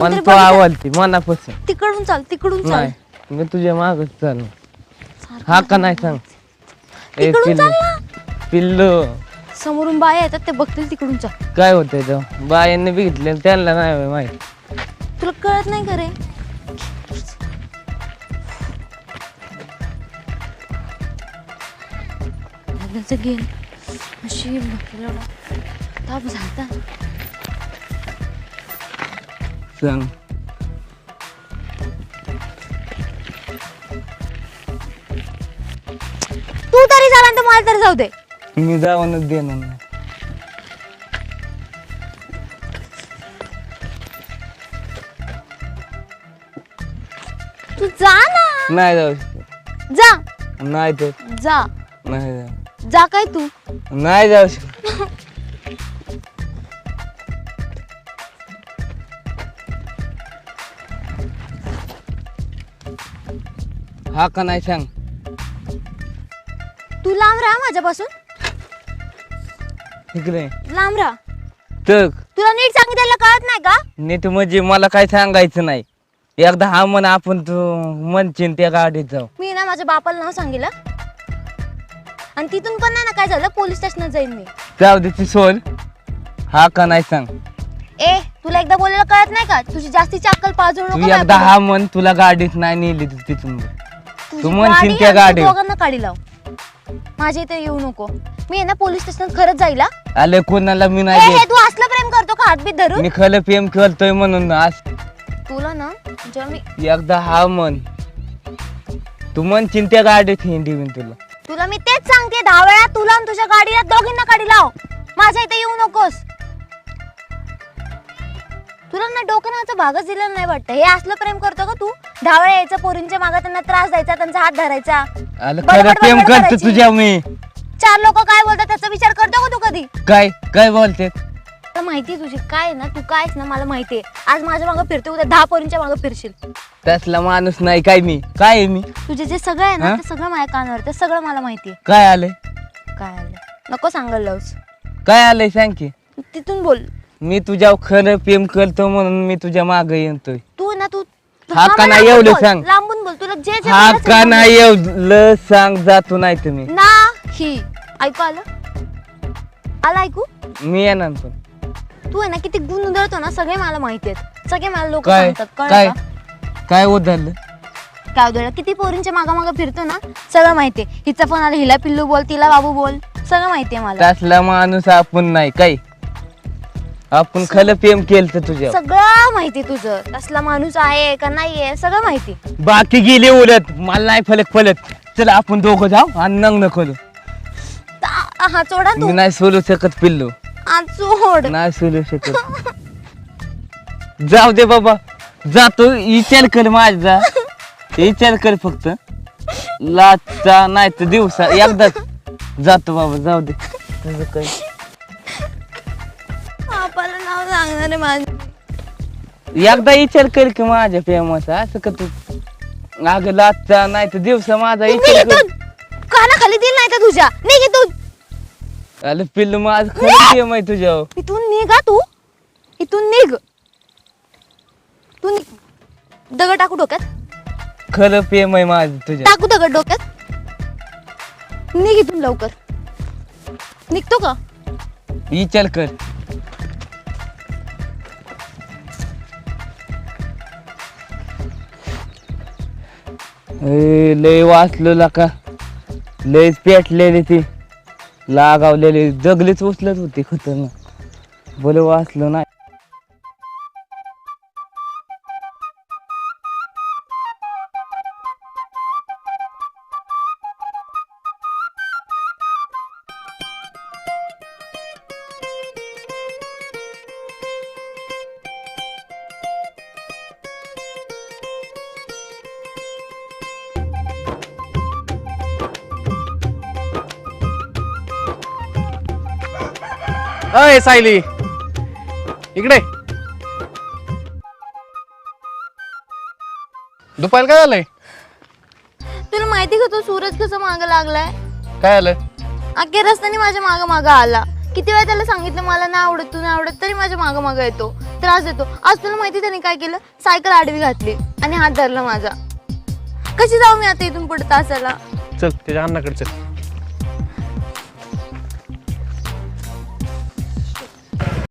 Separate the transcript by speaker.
Speaker 1: तरी
Speaker 2: तू? आवडते मनापासून
Speaker 1: तिकडून चाल तिकडून चाल.
Speaker 2: नाही मी तुझ्या मागच चालू हा का नाही सांग? ए
Speaker 1: तिकडून
Speaker 2: पिल्लू.
Speaker 1: चाल ना.
Speaker 2: पिल्लू.
Speaker 1: समोरून बाया येतात ते बघतील तिकडून चाल.
Speaker 2: काय होतंय तो? बायांनी बघितले त्यांना नाही माहीत.
Speaker 1: तुला कळत नाही का रे? लग्नाचं गेल. अशी बघितलं ताप झालता.
Speaker 2: सांग
Speaker 1: तू तरी झाला तर मला तरी जाऊ दे.
Speaker 2: मी जाऊनच देणार नाही.
Speaker 1: तू जा ना.
Speaker 2: नाही जाऊ शकत.
Speaker 1: जा.
Speaker 2: नाही तर
Speaker 1: जा.
Speaker 2: नाही जाऊ.
Speaker 1: जा काय तू?
Speaker 2: नाही जाऊ शकत. हा का नाही सांग?
Speaker 1: तू लांब राहा माझ्यापासून.
Speaker 2: इकडे.
Speaker 1: लांब राहा. तुला नीट सांगितलेलं कळत नाही का?
Speaker 2: नीट म्हणजे मला काय सांगायचं नाही. एकदा हा म्हण आपण तू म्हणशील त्या गाडीत जाऊ
Speaker 1: मी ना माझ्या बापाला नाव सांगितलं. आणि तिथून पण नाही ना काय झालं पोलीस स्टेशनात जाईन मी.
Speaker 2: जाऊ दे ती सोड. हा का नाही सांग?
Speaker 1: ए तुला एकदा बोलायला कळत नाही का? तुझी जास्तीची अक्कल पाजू नको
Speaker 2: एकदा. हा म्हण तुला गाडीत नाही नेली तिथून.
Speaker 1: तुझी
Speaker 2: तू म्हणशील
Speaker 1: गाडी
Speaker 2: त्या
Speaker 1: आणि तू
Speaker 2: गाडीवर.
Speaker 1: दोघांना काढी लाव. माझ्या इथे येऊ नको. मी आहे ना पोलीस स्टेशनात खरंच जाईल हा.
Speaker 2: आले कोणाला मी
Speaker 1: ए,
Speaker 2: नाही
Speaker 1: हे
Speaker 2: देत.
Speaker 1: तू असलं प्रेम करतो का? हातबीत धरून?
Speaker 2: मी खल प्रेम करतोय म्हणून आज
Speaker 1: तुला ना जेव्हा मी
Speaker 2: एकदा हा म्हण. तू म्हणशील त्या गाडीत हिंदी मी तुला.
Speaker 1: तुला मी तेच सांगते दहा वेळा तुला आणि तुझ्या गाडीला दोघींना काढी लाव. माझ्या इथे येऊ नकोस. तुला ना डोक्याचा भागच दिलेला नाही वाटतं. हे असलं प्रेम करतो का तू? दहा वेळा यायचं पोरींच्या मागे त्यांना त्रास द्यायचा त्यांचा हात धरायचा.
Speaker 2: आलं
Speaker 1: बडबड
Speaker 2: खरं प्रेम
Speaker 1: बडबड
Speaker 2: करतो
Speaker 1: करायची.
Speaker 2: तुझ्या मी.
Speaker 1: चार लोक काय बोलतात त्याचा विचार करतो का तू कधी?
Speaker 2: काय काय बोलते?
Speaker 1: मला माहिती तुझी. काय आहे ना तू कायच ना मला माहिती आहे. आज माझ्या मागे फिरते उद्या दहा पोरींच्या मागे फिरशील.
Speaker 2: तसला माणूस नाही काय मी? काय आहे मी?
Speaker 1: तुझे जे सगळं आहे ना
Speaker 2: हा?
Speaker 1: ते सगळं माझ्या कानावर ते सगळं मला माहिती आहे.
Speaker 2: काय आलंय?
Speaker 1: काय आलं नको सांगायला लावूस.
Speaker 2: काय आलंय सांग की.
Speaker 1: तिथून बोल.
Speaker 2: मी तुझ्या खरं प्रेम करतो म्हणून मी तुझ्या मागे येतोय.
Speaker 1: तू ना तू
Speaker 2: हा का नाही
Speaker 1: लांबून
Speaker 2: एवढं
Speaker 1: बोल,
Speaker 2: सांग.
Speaker 1: लांबून बोल. तुला जे जे
Speaker 2: हा
Speaker 1: बोलायचं
Speaker 2: का नाही एवढं सांग जातो नाही तुम्ही.
Speaker 1: बोल. ना ही. ऐकू आलं? आलं ऐकू?
Speaker 2: मी येणार पण.
Speaker 1: तू आहे ना किती गुण उधळतो ना सगळे मला माहिती आहेत. सगळे मला लोक
Speaker 2: काय?
Speaker 1: सांगतात. कळलं
Speaker 2: काय?
Speaker 1: का?
Speaker 2: काय उधळलं?
Speaker 1: काय उधळलं? किती पोरींच्या मागा मागा फिरतो ना सगळं माहिती आहे. हिचा फोन आला हिला पिल्लू बोल तिला बाबू बोल. सगळं माहिती आहे मला.
Speaker 2: तसला माणूस आपण नाही काय? आपण खल प्रेम केलं तर तुझ्या
Speaker 1: सगळं माहिती तुझं. असला माणूस आहे का नाहीये सगळं माहिती.
Speaker 2: बाकी गेले उलट. मला नाही फलक फलत चला आपण दोघं जाऊ आणि नग्न करू.
Speaker 1: ता- हा चोडा
Speaker 2: मी
Speaker 1: तू
Speaker 2: नाही सोलू शकत पिल्लू.
Speaker 1: चोड
Speaker 2: नाही सोलू शकत. जाऊ दे बाबा. जातो. विचार कर माझा. विचार कर फक्त. लाचा नाही तर दिवसा. एकदाच. जातो बाबा जाऊ दे. तुझं काय?
Speaker 1: आपल्याला नाव सांगणार आहे माझं.
Speaker 2: एकदा विचार कर की माझ्या प्रेमाचा असं का तू? अगं लाचा नाही तर दिवसा माझा विचार कर.
Speaker 1: इथून. कानाखाली दिल नाही तर तुझ्या. निघ इथून.
Speaker 2: अरे पिल्लू माझं खरं प्रेम आहे तुझ्यावर.
Speaker 1: इथून निघ हा तू. इथून निघ. तू निघ. दगड टाकू डोक्यात.
Speaker 2: खरं प्रेम आहे माझं तुझ्या
Speaker 1: टाकू दगड डोक्यात. निघ इथून लवकर. निघतो का?
Speaker 2: विचार कर. ए, लय वाचलो का? लयच पेटलेली ती. लागावलेली. जगलीच उचलत होती खतरनाक. बोल वाचलो नाही.
Speaker 3: अय सायली. इकडे. दुपार काय झालंय?
Speaker 1: तुला माहिती का तो सूरज कसं माग लागलाय?
Speaker 3: काय आलं?
Speaker 1: अख्ख्या रस्त्याने माझ्या माग माग आला. किती वेळा त्याला सांगितलं मला नाही आवडत तू नाही आवडत तरी माझ्या मागं मागं येतो त्रास देतो. आज तुला माहिती त्याने काय केलं? सायकल आडवी घातली आणि हात धरला माझा. कशी जाऊ मी आता इथून पुढे तासाला?
Speaker 3: चल त्याच्या अन्नाकडे चल.